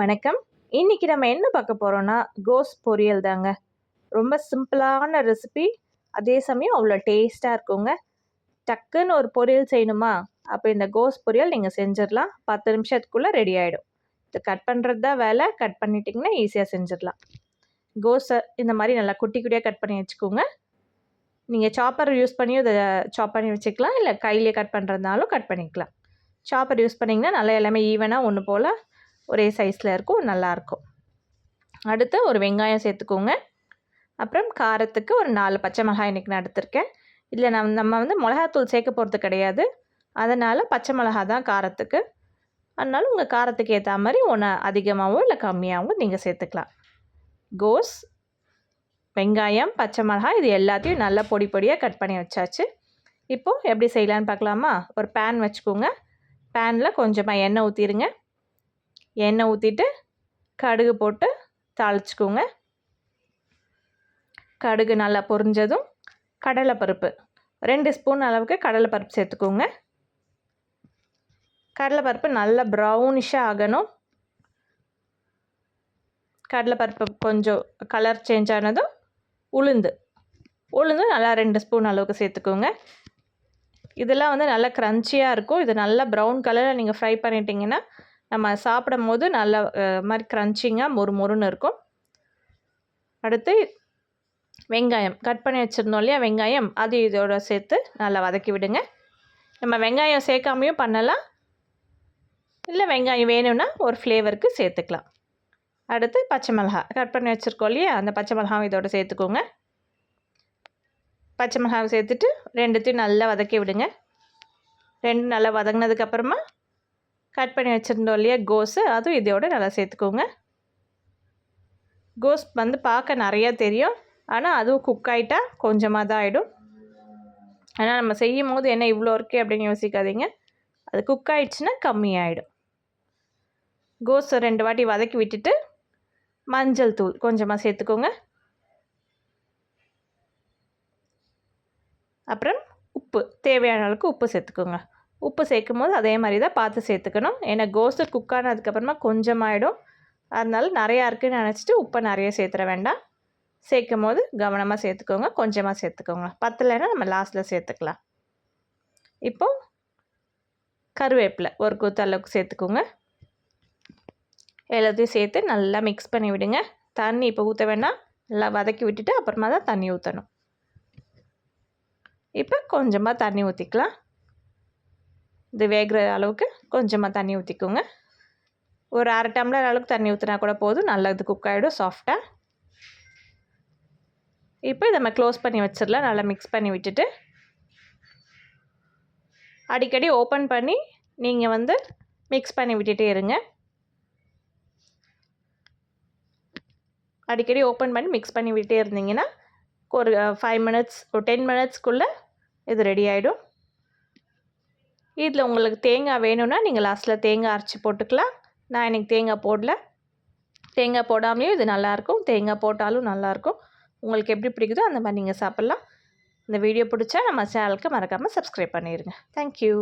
வணக்கம். இன்னைக்கு நம்ம என்ன பார்க்க போகிறோன்னா கோஸ் பொரியல் தாங்க. ரொம்ப சிம்பிளான ரெசிபி அதே சமயம் அவ்வளோ டேஸ்ட்டாக இருக்குங்க. டக்குன்னு ஒரு பொரியல் செய்யணுமா? அப்போ இந்த கோஸ் பொரியல் நீங்கள் செஞ்சிடலாம். பத்து நிமிஷத்துக்குள்ளே ரெடி ஆகிடும் இது கட் பண்ணுறது தான் வேலை. கட் பண்ணிட்டிங்கன்னா ஈஸியாக செஞ்சிடலாம். கோஸை இந்த மாதிரி நல்லா குட்டி குட்டியாக கட் பண்ணி வச்சுக்கோங்க. நீங்கள் சாப்பர் யூஸ் பண்ணியும் இதை சாப் பண்ணி வச்சுக்கலாம். இல்லை கையிலேயே கட் பண்ணுறதுனாலும் கட் பண்ணிக்கலாம். சாப்பர் யூஸ் பண்ணிங்கன்னா நல்லா எல்லாமே ஈவனாக ஒன்று போல் ஒரே சைஸில் இருக்கும் நல்லாயிருக்கும் அடுத்து ஒரு வெங்காயம் சேர்த்துக்கோங்க. அப்புறம் காரத்துக்கு ஒரு நாலு பச்சை மிளகாய் இன்றைக்கி நான் எடுத்திருக்கேன். இல்லை நம் நம்ம வந்து மிளகாத்தூள் சேர்க்க போகிறது கிடையாது. அதனால் பச்சை மிளகா தான் காரத்துக்கு. அதனால் உங்கள் காரத்துக்கு ஏற்ற மாதிரி ஒன்று அதிகமாகவும் இல்லை கம்மியாகவும் நீங்கள் சேர்த்துக்கலாம். கோஸ் வெங்காயம் பச்சை மிளகாய் இது எல்லாத்தையும் நல்லா பொடி பொடியாக கட் பண்ணி வச்சாச்சு. இப்போது எப்படி செய்யலான்னு பார்க்கலாமா? ஒரு பேன் வச்சுக்கோங்க. பேனில் கொஞ்சமாக எண்ணெய் ஊற்றிடுங்க எண்ணெய் ஊற்றிட்டு கடுகு போட்டு தாளிச்சுக்கோங்க. கடுகு நல்லா பொரிஞ்சதும் கடலைப்பருப்பு. ரெண்டு ஸ்பூன் அளவுக்கு கடலைப்பருப்பு சேர்த்துக்கோங்க. கடலைப்பருப்பு நல்லா ப்ரௌனிஷாக ஆகணும். கடலைப்பருப்பு கொஞ்சம் கலர் சேஞ்ச் ஆனதும் உளுந்து. உளுந்து நல்லா ரெண்டு ஸ்பூன் அளவுக்கு சேர்த்துக்கோங்க. இதெல்லாம் வந்து நல்லா க்ரன்ச்சியாக இருக்கும். இது நல்லா ப்ரௌன் கலரில் நீங்கள் ஃப்ரை பண்ணிட்டீங்கன்னா நம்ம சாப்பிடும் போது நல்ல மாதிரி க்ரன்ச்சிங்காக மொறு மொறுன்னு இருக்கும். அடுத்து வெங்காயம். கட் பண்ணி வச்சுருந்தோம் இல்லையா? வெங்காயம். அது இதோட சேர்த்து நல்லா வதக்கி விடுங்க. நம்ம வெங்காயம் சேர்க்காமையும் பண்ணலாம். இல்லை வெங்காயம் வேணும்னா ஒரு ஃப்ளேவருக்கு சேர்த்துக்கலாம். அடுத்து பச்சை மிளகா. கட் பண்ணி வச்சுருக்கோம் இல்லையா? அந்த பச்சை மிளகாவும் இதோட சேர்த்துக்கோங்க. பச்சை மிளகாவை சேர்த்துட்டு ரெண்டுத்தையும் நல்லா வதக்கி விடுங்க. ரெண்டு நல்லா வதங்கினதுக்கப்புறமா கட் பண்ணி வச்சுருந்தோம் இல்லையா கோஸு? அதுவும் இதோட நல்லா சேர்த்துக்கோங்க. கோஸ் வந்து பார்க்க நிறையா தெரியும். ஆனால் அதுவும் குக் ஆகிட்டா கொஞ்சமாக தான் ஆகிடும் ஆனால் நம்ம செய்யும் போது என்ன இவ்வளோ இருக்கே அப்படின்னு யோசிக்காதீங்க. அது குக் ஆகிடுச்சுன்னா கம்மியாகிடும் கோஸ் ரெண்டு வாட்டி வதக்கி விட்டுட்டு மஞ்சள் தூள் கொஞ்சமாக சேர்த்துக்கோங்க. அப்புறம் உப்பு. தேவையான அளவுக்கு உப்பு சேர்த்துக்கோங்க. உப்பு சேர்க்கும் போது அதே மாதிரி தான் பார்த்து சேர்த்துக்கணும். ஏன்னா கோஸ்டர் குக் ஆனதுக்கப்புறமா கொஞ்சமாயிடும். அதனால நிறையா இருக்குதுன்னு நினச்சிட்டு உப்பை நிறைய சேர்த்துற வேண்டாம். சேர்க்கும் போது கவனமாக சேர்த்துக்கோங்க. கொஞ்சமாக சேர்த்துக்கோங்க. பத்தலைன்னா நம்ம லாஸ்ட்டில் சேர்த்துக்கலாம். இப்போது கருவேப்பிலை ஒரு கொத்து அளவுக்கு சேர்த்துக்கோங்க. எல்லாத்தையும் சேர்த்து நல்லா மிக்ஸ் பண்ணி விடுங்க. தண்ணி இப்போ ஊற்ற வேண்டாம். நல்லா வதக்கி விட்டுட்டு அப்புறமா தான் தண்ணி ஊற்றணும் இப்போ கொஞ்சமாக தண்ணி ஊற்றிக்கலாம் இது வேகிற அளவுக்கு கொஞ்சமாக தண்ணி ஊற்றிக்கோங்க ஒரு அரை டம்ளர் அளவுக்கு தண்ணி ஊற்றினா கூட போதும். நல்லா இது குக் ஆகிடும் சாஃப்டாக இப்போ நம்ம க்ளோஸ் பண்ணி வச்சிடலாம். நல்லா மிக்ஸ் பண்ணி விட்டுட்டு. அடிக்கடி ஓப்பன் பண்ணி நீங்கள் வந்து மிக்ஸ் பண்ணி விட்டுட்டே இருங்க. அடிக்கடி ஓப்பன் பண்ணி மிக்ஸ் பண்ணி விட்டே இருந்தீங்கன்னா ஒரு ஃபைவ் மினிட்ஸ் ஒரு டென் மினிட்ஸ்க்குள்ளே இது ரெடி ஆகிடும் இதில் உங்களுக்கு தேங்காய் வேணும்னா நீங்கள் லாஸ்ட்டில் தேங்காய் அரைச்சி போட்டுக்கலாம். நான் இன்றைக்கி தேங்காய் போடல. தேங்காய் போடாமலேயும் இது நல்லாயிருக்கும். தேங்காய் போட்டாலும் நல்லாயிருக்கும். உங்களுக்கு எப்படி பிடிக்குதோ அந்த மாதிரி நீங்கள் சாப்பிட்லாம். இந்த வீடியோ பிடிச்சா நம்ம சேனலுக்கு மறக்காமல் சப்ஸ்கிரைப் பண்ணிடுங்க தேங்க்யூ